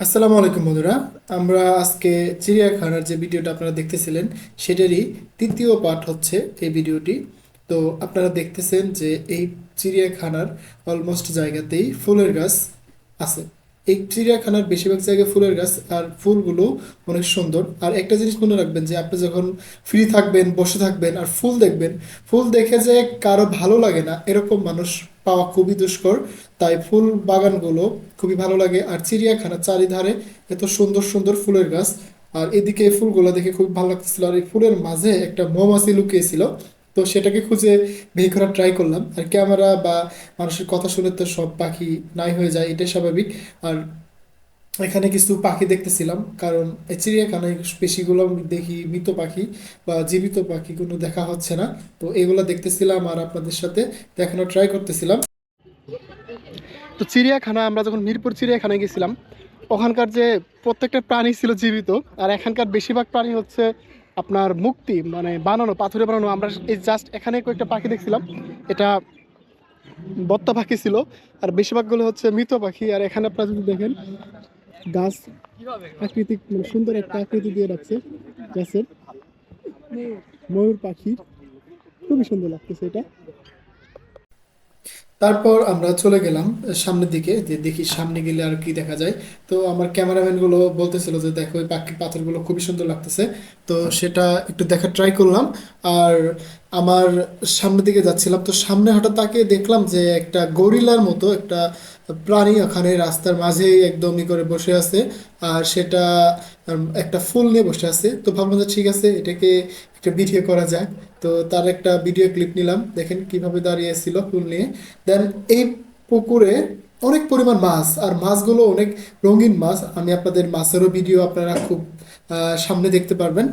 আসসালামু আলাইকুম বন্ধুরা। আমরা আজকে চিড়িয়াখানার যে ভিডিওটা আপনারা দেখতেছিলেন, সেটারই তৃতীয় পার্ট হচ্ছে এই ভিডিওটি। তো আপনারা দেখতেছেন যে এই চিড়িয়াখানার অলমোস্ট জায়গাতেই ফুলের গাছ আছে। এই চিড়িয়াখানার বেশিরভাগ জায়গায় ফুলের গাছ আর ফুলগুলো অনেক সুন্দর। আর একটা জিনিস মনে রাখবেন যে আপনি যখন ফ্রি থাকবেন, বসে থাকবেন আর ফুল দেখবেন, ফুল দেখে যে কারও ভালো লাগে না, এরকম মানুষ পাওয়া খুবই দুষ্কর। তাই ফুল বাগানগুলো খুবই ভালো লাগে। আর চিড়িয়াখানা চারিধারে এত সুন্দর সুন্দর ফুলের গাছ। আর এদিকে ফুলগুলো দেখে খুব ভালো লাগতেছিল। আর এই ফুলের মাঝে একটা মৌমাছি লুকিয়েছিল। তো সেটাকে খুঁজে বের করার ট্রাই করলাম। আর ক্যামেরা বা মানুষের কথা শুনে তো সব পাখি নাই হয়ে যায়, এটাই স্বাভাবিক। আর এখানে কিছু পাখি দেখতেছিলাম, কারণ চিড়িয়াখানায় বেশিগুলো দেখি মৃত পাখি বা জীবিত পাখি কোনো দেখা হচ্ছে না। তো এগুলো দেখতেছিলাম আর আপনাদের সাথে দেখানোর ট্রাই করতেছিলাম। তো চিড়িয়াখানা, আমরা যখন মিরপুর চিড়িয়াখানায় গেছিলাম, ওখানকার যে প্রত্যেকটা প্রাণী ছিল জীবিত, আর এখানকার বেশিরভাগ প্রাণী হচ্ছে আপনার মুক্তি মানে বানানো, পাথরে বানানো, আমরা এই জাস্ট এখানে কয়েকটা পাখি দেখছিলাম। এটা বত্তা পাখি ছিল, আর বেশিরভাগগুলো হচ্ছে মৃত পাখি। আর এখানে আপনারা যদি দেখেন, গাছ প্রাকৃতিক মানে সুন্দর একটা আকৃতি দিয়ে রাখছে গাছের। ময়ূর পাখি, খুবই সুন্দর লাগতেছে এটা। তারপর আমরা চলে গেলাম সামনের দিকে, যে দেখি সামনে গেলে আর কি দেখা যায়। তো আমার ক্যামেরাম্যানগুলো বলতেছিল যে, দেখো ওই পাখি পাথরগুলো খুবই সুন্দর লাগতেছে। তো সেটা একটু দেখার ট্রাই করলাম। আর আমার সামনের দিকে যাচ্ছিলাম, তো সামনে হঠাৎ তাকে দেখলাম যে, একটা গরিলার মতো একটা প্রাণী ওখানে রাস্তার মাঝেই একদমই করে বসে আছে। আর সেটা একটা ফুল নিয়ে বসে আছে। তো ভাবলাম যে, ঠিক আছে, এটাকে একটা ভিডিও করা যাক। তো তার একটা ভিডিও ক্লিপ নিলাম। দেখেন কীভাবে দাঁড়িয়ে ছিল ফুল নিয়ে। দেন এই পুকুরে অনেক পরিমাণ মাছ, আর মাছগুলো অনেক রঙিন মাছ। আমি আপনাদের মাছেরও ভিডিও আপনারা খুব সামনে দেখতে পারবেন।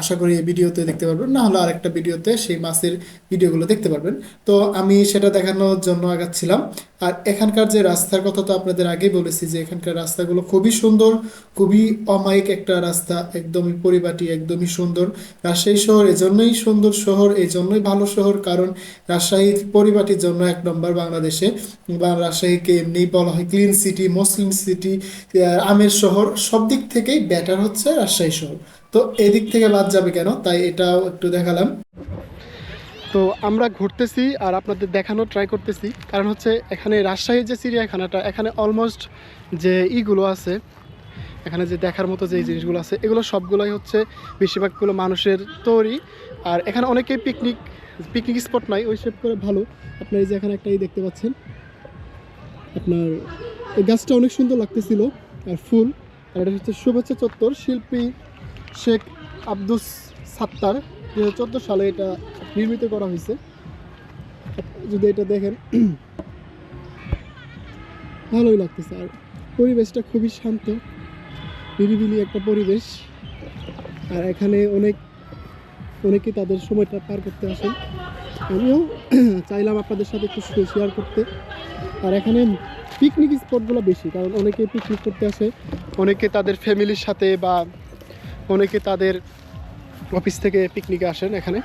আশা করি এই ভিডিওতে দেখতে পারবেন। না হলে আরেকটা ভিডিওতে সেই মাছের ভিডিওগুলো দেখতে পারবেন। তো আমি সেটা দেখানোর জন্য আগাচ্ছিলাম। আর এখানকার যে রাস্তার কথা তো আপনাদের আগেই বলেছি যে এখানকার রাস্তাগুলো খুবই সুন্দর, খুবই অমায়িক একটা রাস্তা, একদমই পরিপাটি, একদমই সুন্দর। রাজশাহী শহর এজন্যই সুন্দর শহর এই জন্যই ভালো শহর, কারণ রাজশাহীর পরিপাটির জন্য এক নম্বর বাংলাদেশে। বা রাজশাহীকে এমনি বলা হয় ক্লিন সিটি মসলিন সিটি আমের শহর, সব দিক থেকেই বেটার হচ্ছে রাজশাহী শহর। তো এদিক থেকে বাদ যাবে কেন? তাই এটাও একটু দেখালাম। তো আমরা ঘুরতেছি আর আপনাদের দেখানোর ট্রাই করতেছি। কারণ হচ্ছে এখানে রাজশাহীর যে চিড়িয়াখানাটা, এখানে অলমোস্ট যে ইগুলো আছে, এখানে যে দেখার মতো যে জিনিসগুলো আছে, এগুলো সবগুলোই হচ্ছে বেশিরভাগগুলো মানুষের তৈরি। আর এখানে অনেকেই পিকনিক পিকনিক স্পট নাই, ওই সব করে ভালো। আপনার এই যে এখানে একটা দেখতে পাচ্ছেন। আপনার, এই গাছটা অনেক সুন্দর লাগতেছিল, আর ফুল। আর এটা হচ্ছে শুভেচ্ছা চত্বর, শিল্পী শেখ আব্দুস সাত্তার। দু হাজার চোদ্দ সালে এটা নির্মিত করা হয়েছে। যদি এটা দেখেন, ভালোই লাগতেছে। আর পরিবেশটা খুবই শান্ত, নিরিবিলি একটা পরিবেশ। আর এখানে অনেক অনেকে তাদের সময়টা পার করতে আসেন। আমিও চাইলাম আপনাদের সাথে একটু শেয়ার করতে। আর এখানে পিকনিক স্পটগুলো বেশি, কারণ অনেকে পিকনিক করতে আসে, অনেকে তাদের ফ্যামিলির সাথে বা অনেকে তাদের অফিস থেকে পিকনিকে আসেন এখানে।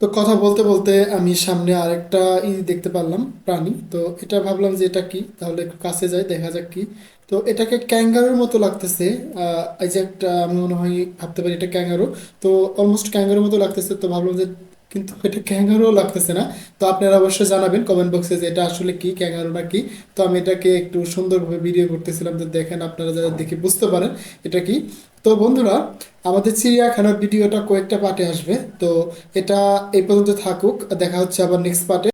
তো কথা বলতে বলতে আমি সামনে আরেকটা ই দেখতে পারলাম, প্রাণী। তো এটা ভাবলাম যে এটা কি? তাহলে একটু কাছে যাই, দেখা যাক কি। তো এটাকে ক্যাঙ্গারুর মতো লাগতেছে। এই যে একটা আমি মনে হয় ভাবতে পারি এটা ক্যাঙ্গারু। তো অলমোস্ট ক্যাঙ্গারুর মতো লাগতেছে, তো ভাবলাম যে কিন্তু এটা ক্যাঙ্গারুও লাগতেছে না। তো আপনারা অবশ্যই জানাবেন কমেন্ট বক্সে যে এটা আসলে কি, ক্যাঙ্গারু না কি। তো আমি এটাকে একটু সুন্দরভাবে ভিডিও করতেছিলাম, তো দেখেন আপনারা যারা দেখে বুঝতে পারেন এটা কি। তো বন্ধুরা, আমাদের চিড়িয়াখানার ভিডিওটা কয়েকটা পার্টে আসবে। তো এটা এই পর্যন্ত থাকুক, দেখা হচ্ছে আবার নেক্সট পার্টে